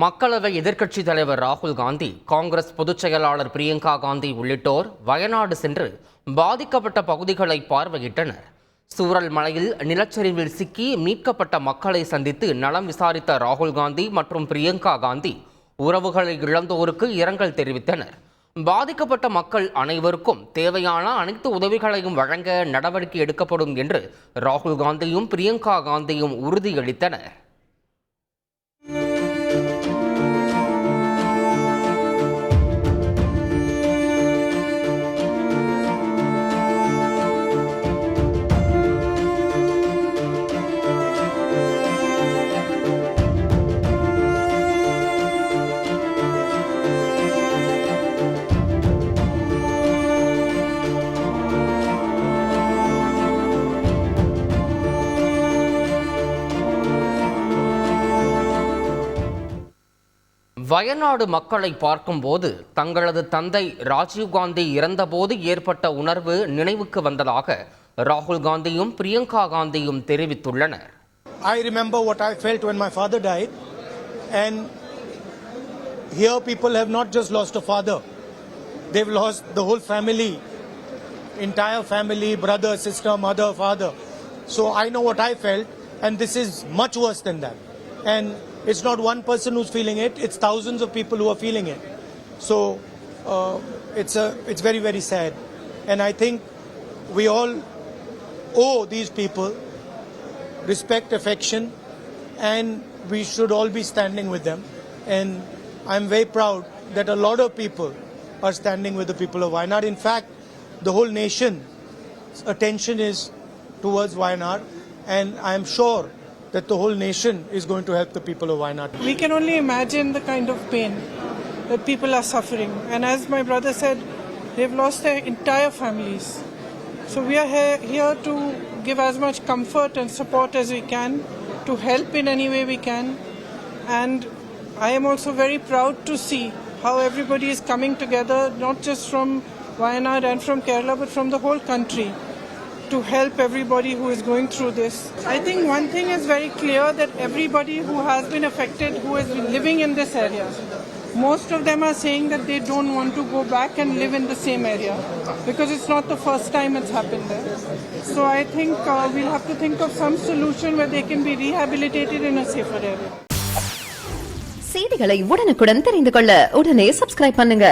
மக்களவை எதிர்க்கட்சித் தலைவர் ராகுல் காந்தி காங்கிரஸ் பொதுச் செயலாளர் பிரியங்கா காந்தி உள்ளிட்டோர் வயநாடு சென்று பாதிக்கப்பட்ட பகுதிகளை பார்வையிட்டனர். சூரல் மலையில் நிலச்சரிவில் சிக்கி மீட்கப்பட்ட மக்களை சந்தித்து நலம் விசாரித்த ராகுல் காந்தி மற்றும் பிரியங்கா காந்தி உறவுகளை இழந்தோருக்கு இரங்கல் தெரிவித்தனர். பாதிக்கப்பட்ட மக்கள் அனைவருக்கும் தேவையான அனைத்து உதவிகளையும் வழங்க நடவடிக்கை எடுக்கப்படும் என்று ராகுல் காந்தியும் பிரியங்கா காந்தியும் உறுதியளித்தனர். வயநாடு மக்களை பார்க்கும்போது தங்களது தந்தை ராஜீவ்காந்தி இறந்தபோது ஏற்பட்ட உணர்வு நினைவுக்கு வந்ததாக ராகுல் காந்தியும் பிரியங்கா காந்தியும் தெரிவித்துள்ளனர் I remember what I felt when my father died, and here people have not just lost a father, they've lost the whole family, entire family, brother, sister, mother, father. So I know what I felt, and this is much worse than that. And it's not one person who's feeling it, it's thousands of people who are feeling it. So uh, it's, a, it's very, very sad. And I think we all owe these people respect, affection, and we should all be standing with them. And I'm very proud that a lot of people are standing with the people of Wayanad. In fact, the whole nation's attention is towards Wayanad, and I'm sure that the whole nation is going to help the people of Wayanad. We can only imagine the kind of pain that people are suffering. And as my brother said, they've lost their entire families. So we are here, to give as much comfort and support as we can, to help in any way we can. And I am also very proud to see how everybody is coming together, not just from Wayanad and from Kerala, but from the whole country to help everybody who is going through this. I think one thing is very clear that everybody who has been affected, who has been living in this area, most of them are saying that they don't want to go back and live in the same area because it's not the first time it's happened there. So I think uh, we'll have to think of some solution where they can be rehabilitated in a safer area. செய்திகளை உடனுக்குடன் தெரிந்து கொள்ள உடனே subscribe பண்ணுங்க